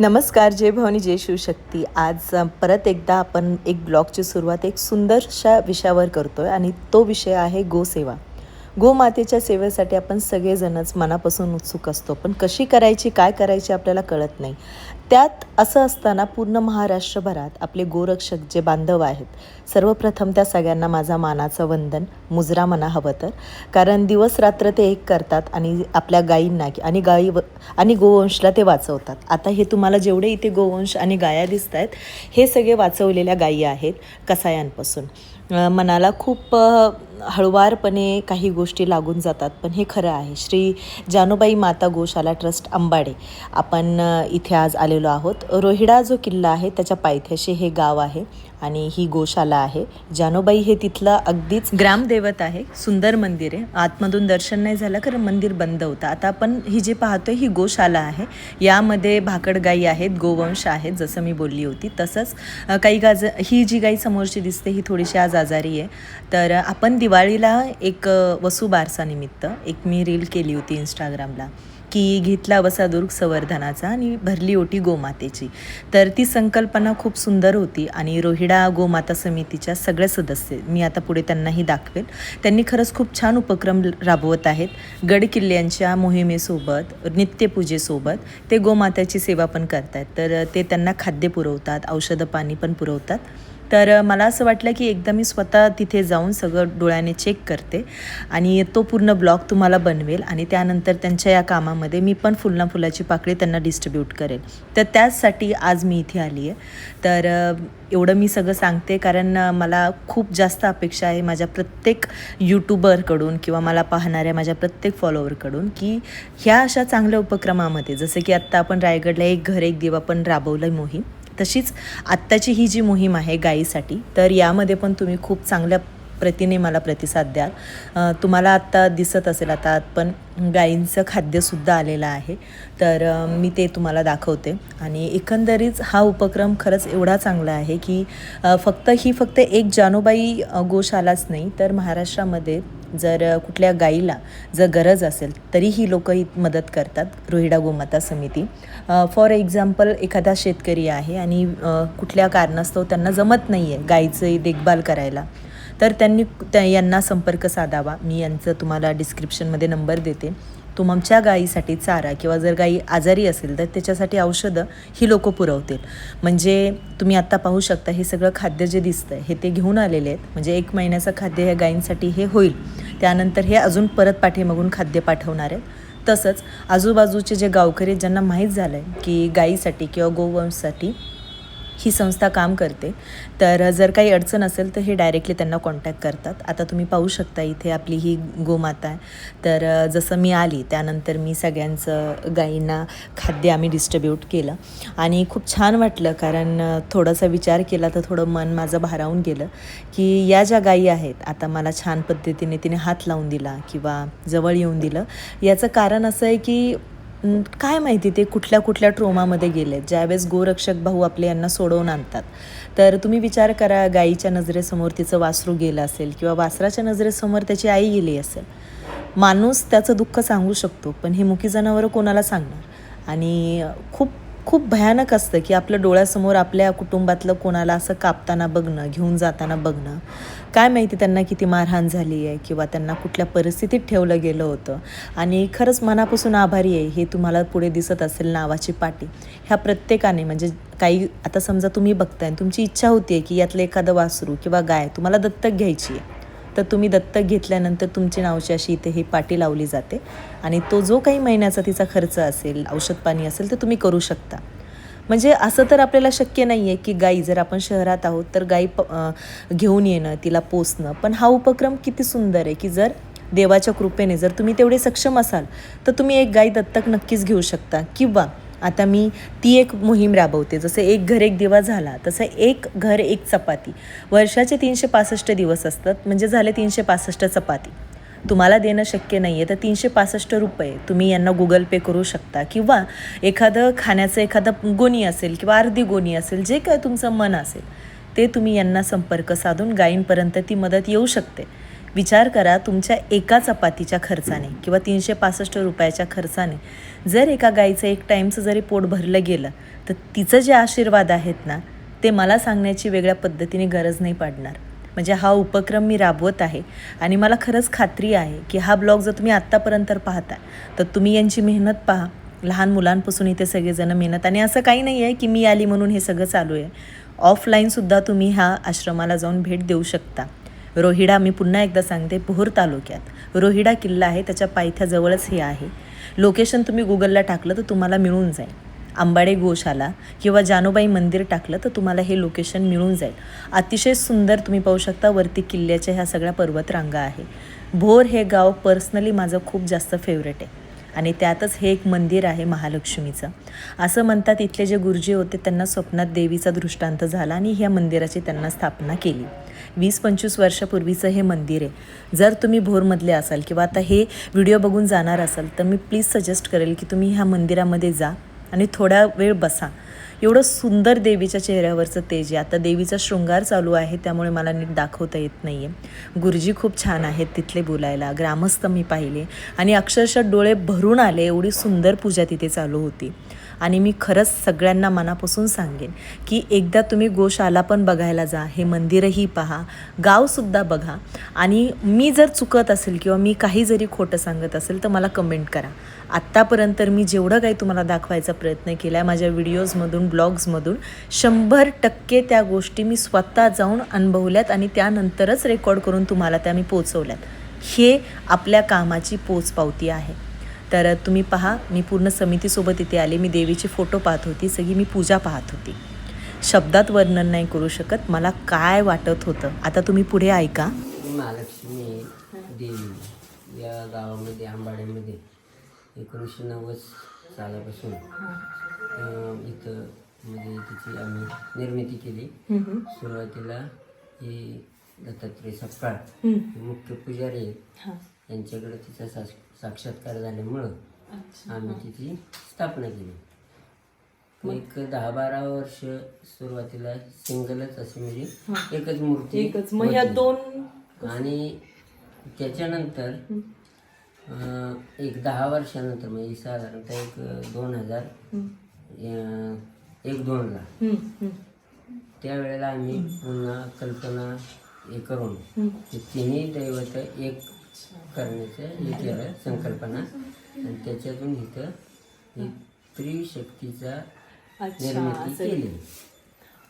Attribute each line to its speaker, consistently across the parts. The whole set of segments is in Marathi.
Speaker 1: नमस्कार जय भवानी जय शिवशक्ती. आज परत एकदा आपण एक ब्लॉगची सुरुवात एक सुंदरशा विषयावर करतो आहे आणि तो विषय आहे गोसेवा गोमातेच्या सेवेसाठी आपण सगळेजणच मनापासून उत्सुक असतो. पण कशी करायची काय करायची आपल्याला कळत नाही. त्यात असं असताना पूर्ण महाराष्ट्रभरात आपले गोरक्षक जे बांधव आहेत सर्वप्रथम त्या सगळ्यांना माझा मानाचं वंदन मुजरा म्हणा हवं तर. कारण दिवस रात्र ते एक करतात आणि आपल्या गायींना आणि गायी व- आणि गोवंशला ते वाचवतात. आता हे तुम्हाला जेवढे इथे गोवंश आणि गाया दिसत आहेत हे सगळे वाचवलेल्या गायी आहेत कसायांपासून. मनाला खूप हळुवारपणे काही गोष्टी लागून जातात पण हे खरं आहे. श्री जानूबाई माता गोशाला ट्रस्ट अंबाडे. आपण इथे आज आलेलो आहोत. रोहिडा जो किल्ला आहे त्याच्या पायथ्याशी हे गाव आहे आणि ही गोशाला आहे. जानोबाई हे तिथलं अगदीच ग्रामदैवत आहे. सुंदर मंदिर आहे. आतमधून दर्शन नाही झालं कारण मंदिर बंद होतं. आता आपण ही जी पाहतोय ही गोशाला आहे. यामध्ये भाकड गाई आहेत गोवंश आहेत जसं मी बोलली होती. तसंच काही गाज ही जी गाई समोरची दिसते ही थोडीशी आज आजारी आहे. तर आपण दिवस दिवाळीला एक अ, वसुबारसानिमित्त एक मी रील केली होती इंस्टाग्रामला की घेतला वसा दुर्ग संवर्धनाचा आणि भरली ओटी गोमातेची. तर ती संकल्पना खूप सुंदर होती आणि रोहिडा गोमाता समितीच्या सगळ्या सदस्य मी आता पुढे त्यांनाही दाखवेल त्यांनी खरंच खूप छान उपक्रम राबवत आहेत. गड किल्ल्यांच्या मोहिमेसोबत नित्यपूजेसोबत ते गोमात्याची सेवा पण करतात तर ते त्यांना खाद्य पुरवतात औषधं पाणी पण पुरवतात. तर मला असं वाटलं की एकदा मी स्वतः तिथे जाऊन सगळं डोळ्याने चेक करते आणि तो पूर्ण ब्लॉग तुम्हाला बनवेल आणि त्यानंतर त्यांच्या या कामामध्ये मी पण फुलना फुलाची पाकळी त्यांना डिस्ट्रीब्यूट करेल. तर त्याचसाठी आज मी इथे आली आहे. तर एवढं मी सगळं सांगते कारण मला खूप जास्त अपेक्षा आहे माझ्या प्रत्येक यूट्यूबरकडून किंवा मला पाहणाऱ्या माझ्या प्रत्येक फॉलोअरकडून की ह्या अशा चांगल्या उपक्रमामध्ये जसं की आत्ता आपण रायगडला एक घर एक दिवा पण राबवलं मोहीम. तशीच आत्ताची ही जी मोहीम आहे गायीसाठी तर यामध्ये पण तुम्ही खूप चांगल्या प्रतीने मला प्रतिसाद द्याल. तुम्हाला आत्ता दिसत असेल आता पण गायींचं खाद्यसुद्धा आलेलं आहे. तर मी ते तुम्हाला दाखवते. आणि एकंदरीत हा उपक्रम खरंच एवढा चांगला आहे की फक्त ही फक्त एक जानोबाई गोशालाच नाही तर महाराष्ट्रामध्ये जर कुठल्या गाईला जर गरज असेल तरी ही लोक ही मदत करतात. रोहिडा गोमाता समिती. फॉर एक्झाम्पल एखादा शेतकरी आहे आणि कुठल्या कारणास्तव त्यांना जमत नाही आहे गाईचं देखभाल करायला. तर त्यांनी त्या यांना संपर्क साधावा. मी यांचं तुम्हाला डिस्क्रिप्शनमध्ये नंबर देते. तुमच्या गायीसाठी चारा किंवा जर गाई आजारी असेल तर त्याच्यासाठी औषधं ही लोक पुरवतील. म्हणजे तुम्ही आत्ता पाहू शकता हे सगळं खाद्य जे दिसतं हे ते घेऊन आलेले आहेत. म्हणजे एक महिन्याचं खाद्य ह्या गायींसाठी हे होईल. त्यानंतर हे अजून परत पाठीमागून खाद्य पाठवणार आहेत. तसंच आजूबाजूचे जे गावकरी आहेत, ज्यांना माहीत झालं आहे की गायीसाठी किंवा गोवंशसाठी ही संस्था काम करते. तर जर काही अडचण असेल तर हे डायरेक्टली त्यांना कॉन्टॅक्ट करतात. आता तुम्ही पाहू शकता इथे आपली ही गोमाता आहे. तर जसं मी आली त्यानंतर मी सगळ्यांचं गायींना खाद्य आम्ही डिस्ट्रीब्यूट केलं. आणि खूप छान वाटलं कारण थोडासा विचार केला तर थोडं मन माझं भारावून गेलं की या ज्या गायी आहेत आता मला छान पद्धतीने तिने हात लावून दिला किंवा जवळ येऊन दिलं. याचं कारण असं आहे की काय माहिती ते कुठल्या कुठल्या ट्रोमामध्ये गेले ज्यावेळेस गोरक्षक भाऊ आपले यांना सोडवून आणतात. तर तुम्ही विचार करा गाईच्या नजरेसमोर तिचं वासरू गेलं असेल किंवा वासराच्या नजरेसमोर त्याची आई गेली असेल. माणूस त्याचं दुःख सांगू शकतो पण हे मुकी जनावरं कोणाला सांगणार? आणि खूप खूप भयानक असतं की आपल्या डोळ्यासमोर आपल्या कुटुंबातलं कोणाला असं कापताना बघणं घेऊन जाताना बघणं काय माहिती त्यांना किती मारहाण झाली आहे किंवा त्यांना कुठल्या परिस्थितीत ठेवलं गेलं होतं? आणि खरंच मनापासून आभारी आहे हे तुम्हाला पुढे दिसत असेल नावाची पाटी. ह्या प्रत्येकाने म्हणजे काही आता समजा तुम्ही बघताय तुमची इच्छा होती की यातलं एखादं वासरू किंवा गाय तुम्हाला दत्तक घ्यायची आहे. तर तुम्ही दत्तक घेतल्यानंतर तुमची नावची अशी इथे ही पाटी लावली जाते. आणि तो जो काही महिन्याचा तिचा खर्च असेल औषध पाणी असेल तर तुम्ही करू शकता. म्हणजे असं तर आपल्याला शक्य नाही आहे की गाई जर आपण शहरात आहोत तर गाई प घेऊन येणं तिला पोसणं. पण हा उपक्रम किती सुंदर आहे की जर देवाच्या कृपेने जर तुम्ही तेवढे सक्षम असाल तर तुम्ही एक गाई दत्तक नक्कीच घेऊ शकता. किंवा आता मी ती एक मोहीम राबवते. जसं एक घर एक दिवा झाला तसं एक घर एक चपाती. वर्षाचे तीनशे पासष्ट दिवस असतात म्हणजे झाले तीनशे पासष्ट चपाती. तुम्हाला देणं शक्य नाही आहे तर तीनशे पासष्ट रुपये तुम्ही यांना गुगल पे करू शकता. किंवा एखादं खाण्याचं एखादं गोणी असेल किंवा अर्धी गोणी असेल जे काय तुमचं मन असेल ते तुम्ही यांना संपर्क साधून गायींपर्यंत ती मदत येऊ शकते. विचार करा तुमच्या एका चपातीच्या खर्चाने किंवा तीनशे पासष्ट रुपयाच्या खर्चाने जर एका गाईचं एक टाईमचं जरी पोट भरलं गेलं तर तिचं जे आशीर्वाद आहेत ना ते मला सांगण्याची वेगळ्या पद्धतीने गरज नाही पडणार. म्हणजे हा उपक्रम मी राबवत आहे. आणि मला खरंच खात्री आहे की हा ब्लॉग जर तुम्ही आत्तापर्यंत पाहता तर तुम्ही यांची मेहनत पहा. लहान मुलांपासून इथे सगळेजण मेहनत आणि असं काही नाही आहे की मी आली म्हणून हे सगळं चालू आहे. ऑफलाईनसुद्धा तुम्ही ह्या आश्रमाला जाऊन भेट देऊ शकता. रोहिडा मी पुन्हा एकदा सांगते पोहर तालुक्यात. रोहिडा किल्ला आहे त्याच्या पायथ्याजवळच हे आहे. लोकेशन तुम्ही गुगलला टाकलं तर तुम्हाला मिळून जाईल. आंबाडे गोशाला किंवा जानोबाई मंदिर टाकलं तर तुम्हाला हे लोकेशन मिळून जाईल. अतिशय सुंदर तुम्ही पाहू शकता वरती किल्ल्याच्या ह्या सगळ्या पर्वतरांगा आहे. भोर हे गाव पर्सनली माझं खूप जास्त फेवरेट आहे. आणि त्यातच हे एक मंदिर आहे महालक्ष्मीचं. असं म्हणतात इथले जे गुरुजी होते त्यांना स्वप्नात देवीचा दृष्टांत झाला आणि ह्या मंदिराची त्यांना स्थापना केली. वीस पंचवीस वर्षापूर्वीचं हे मंदिर आहे. जर तुम्ही भोरमधले असाल किंवा आता हे व्हिडिओ बघून जाणार असाल तर मी प्लीज सजेस्ट करेल की तुम्ही ह्या मंदिरामध्ये जा. आणि थोडा वेळ बसा. एवढं सुंदर देवीच्या चेहऱ्यावरचं तेज आहे. आता देवीचा शृंगार चालू आहे त्यामुळे मला नीट दाखवता येत नाही आहे गुरुजी खूप छान आहेत तिथले बोलायला. ग्रामस्थ मी पाहिले. आणि अक्षरशः डोळे भरून आले एवढी सुंदर पूजा तिथे चालू होती. आणि मी खरंच सगळ्यांना मनापासून सांगेन की एकदा तुम्ही गोशाला पण बघायला जा हे मंदिरही पहा गावसुद्धा बघा. आणि मी जर चुकत असेल किंवा मी काही जरी खोटं सांगत असेल तर मला कमेंट करा. आत्तापर्यंत तर मी जेवढं काही तुम्हाला दाखवायचा प्रयत्न केला आहे माझ्या व्हिडिओजमधून ब्लॉग्समधून शंभर टक्के त्या गोष्टी मी स्वतः जाऊन अनुभवल्यात आणि त्यानंतरच रेकॉर्ड करून तुम्हाला त्या मी पोचवल्यात. हे आपल्या कामाची पोचपावती आहे. तर तुम्ही पहा मी पूर्ण समितीसोबत इथे आले मी देवीचे फोटो पाहत होती सगळी मी पूजा पाहत होती. शब्दात वर्णन नाही करू शकत मला काय वाटत होतं? आता तुम्ही पुढे ऐका.
Speaker 2: महालक्ष्मी देवी या गावामध्ये आंबाड्यामध्ये. एकोणीसशे नव्वद सालापासून अं, इथं म्हणजे तिची आम्ही निर्मिती केली. सुरुवातीला ही दत्तात्रय सपकाळ हे मुख्य पुजारी आहेत. यांच्याकडे तिचा साक्ष- साक्षात्कार झाल्यामुळं आम्ही तिची स्थापना केली. एक दहा बारा वर्ष सुरुवातीला सिंगलच असे म्हणजे एकच मूर्ती
Speaker 1: एकच. मग ह्या
Speaker 2: होती.
Speaker 1: दोन
Speaker 2: आणि त्याच्यानंतर एक दहा वर्षानंतर म्हणजे साधारणतः एक दोन हजार अं, एक दोनला त्यावेळेला आम्ही पुन्हा कल्पना हे करून ते तिन्ही दैवत एक करण्याचं हे केलं संकल्पना. आणि त्याच्यातून इथं ही त्रिशक्तीचा
Speaker 1: अच्छा
Speaker 2: निर्मिती
Speaker 1: असं.
Speaker 2: केली.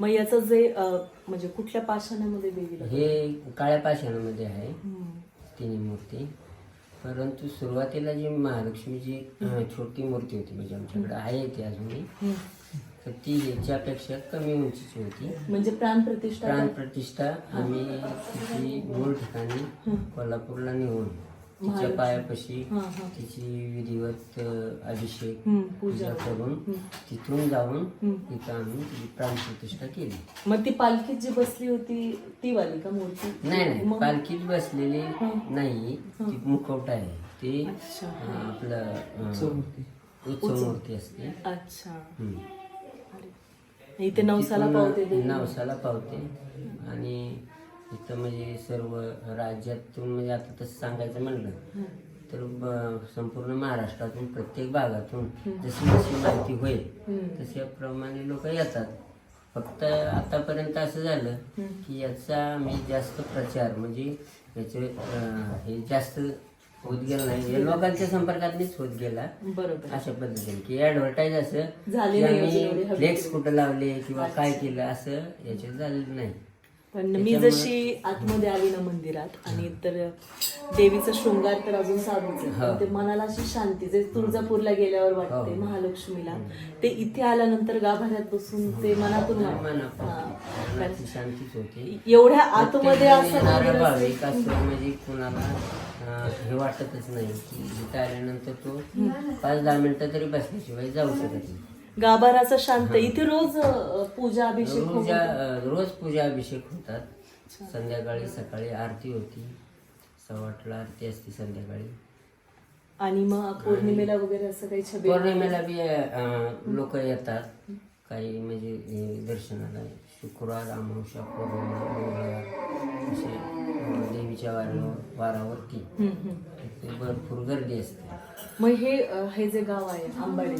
Speaker 1: मग याचं जे अं, म्हणजे कुठल्या पाषाणामध्ये देवीला
Speaker 2: हे काळ्या पाषाणामध्ये आहे. तिन्ही मूर्ती. परंतु सुरुवातीला जी महालक्ष्मीची छोटी मूर्ती होती म्हणजे आमच्याकडे आहे ती अजूनही. तर ती याच्यापेक्षा कमी उंचीची होती.
Speaker 1: म्हणजे प्राणप्रतिष्ठा
Speaker 2: प्राणप्रतिष्ठा आम्ही तिची मूळ ठिकाणी कोल्हापूरला नेऊन तिच्या पायापाशी
Speaker 1: हा, हा.
Speaker 2: तिची विधिवत अभिषेक पूजा करून तिथून जाऊन तिथं आम्ही तिची प्राणप्रतिष्ठा केली.
Speaker 1: मग ती पालखीत जी बसली होती ती वाली का मूर्ती
Speaker 2: नाही नाही. पालखीत बसलेली नाही. ती मुखवटा आहे. ते आपलं उत्सव मूर्ती असते.
Speaker 1: अच्छा. इथे नवसाला पावते.
Speaker 2: नवसाला पावते. आणि इथं म्हणजे सर्व राज्यातून म्हणजे आता तसं सांगायचं म्हणलं तर संपूर्ण महाराष्ट्रातून प्रत्येक भागातून जशी जशी माहिती होईल तशाप्रमाणे लोक येतात. फक्त आतापर्यंत असं झालं की याचा मी जास्त प्रचार म्हणजे याचे हे जास्त होत गेलं नाही. लोकांच्या संपर्कात मीच होत गेला
Speaker 1: बरोबर.
Speaker 2: अशा पद्धतीने की ऍडव्हर्टाईज असं फ्लेक्स कुठं लावले किंवा काय केलं असं याच्यात झालेलं नाही.
Speaker 1: पण मी जशी आतमध्ये आली ना मंदिरात आणि तर देवीचा शृंगार तर अजून आहे. पण ते मनाला अशी शांती जे तुळजापूरला गेल्यावर वाटते महालक्ष्मीला ते इथे आल्यानंतर गाभाऱ्यात बसून ते मनातून
Speaker 2: शांतीच होते.
Speaker 1: एवढ्या आतमध्ये असं.
Speaker 2: भाविक असं म्हणजे कुणाला हे वाटतच नाही की इथं आल्यानंतर तो पाच दहा मिनिटं तरी बसल्याशिवाय जाऊ शकत नाही.
Speaker 1: गाभाराचा शांत. इथे रोज अ, पूजा अभिषेक
Speaker 2: रोज
Speaker 1: होतो.
Speaker 2: अं, रोज पूजा अभिषेक होतात. संध्याकाळी सकाळी आरती होती. सव्वा आठला आरती असते संध्याकाळी.
Speaker 1: आणि मग पौर्णिमेला वगैरे असं काही छबे
Speaker 2: पौर्णिमेला बी लोक येतात. काही म्हणजे दर्शनाला. शुक्रवार अमावस्या पौर्णिमा मंगळवार. वारावर वारावरती. तिथे भरपूर गर्दी असते.
Speaker 1: मग हे हे जे गाव आहे आंबाडे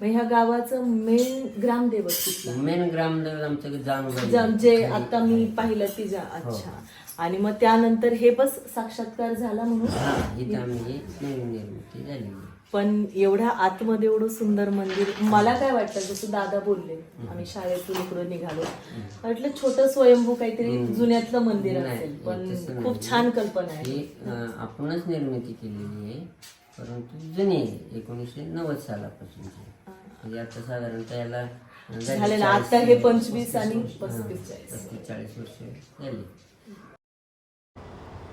Speaker 1: मग ह्या गावाचं मेन ग्रामदैवत कुठलं?
Speaker 2: मेन ग्रामदेव आमचं
Speaker 1: जे आता मी पाहिलं तिच्या अच्छा. आणि मग त्यानंतर हे बस साक्षात्कार झाला म्हणून.
Speaker 2: इथं आम्ही नवीन निर्मिती झाली
Speaker 1: पण एवढ्या आतमध्ये एवढं सुंदर मंदिर मला काय वाटतं जसं दादा बोलले आम्ही शाळेतून इकडं निघालो. वाटलं छोटं स्वयंभू काहीतरी जुन्यातलं मंदिर असेल पण खूप. छान कल्पना आहे.
Speaker 2: आपणच निर्मिती केलेली आहे परंतु जुनी एकोणीसशे नव्वद सालापासूनची म्हणजे आता साधारणतः याला झाले
Speaker 1: झाले ना,
Speaker 2: 40
Speaker 1: आता हे 25
Speaker 2: पस्तीस
Speaker 1: आणि
Speaker 2: वर्ष.
Speaker 1: 35 चाळीस.
Speaker 2: पस्तीस चाळीस वर्ष झाली.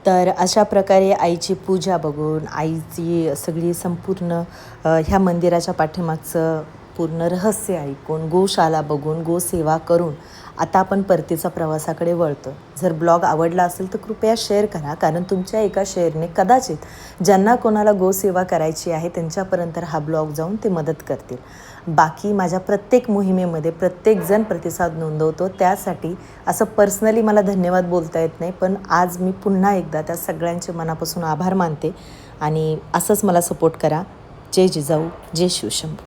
Speaker 1: तर अशा प्रकारे आईची पूजा बघून आईची सगळी संपूर्ण ह्या मंदिराच्या पाठीमागचं पूर्ण रहस्य ऐकून गोशाला बघून गोसेवा करून आता आपण परतीचा प्रवासाकडे वळतो. जर ब्लॉग आवडला असेल तर कृपया शेअर करा कारण तुमच्या एका शेअरने कदाचित ज्यांना कोणाला गोसेवा करायची आहे त्यांच्यापर्यंत हा ब्लॉग जाऊन ते मदत करतील. बाकी माझ्या प्रत्येक मोहिमेमध्ये प्रत्येकजण प्रतिसाद नोंदवतो. त्यासाठी असं पर्सनली मला धन्यवाद बोलता येत नाही पण आज मी पुन्हा एकदा त्या सगळ्यांचे मनापासून आभार मानते आणि असंच मला सपोर्ट करा. जय जिजाऊ जय शिवशंभू.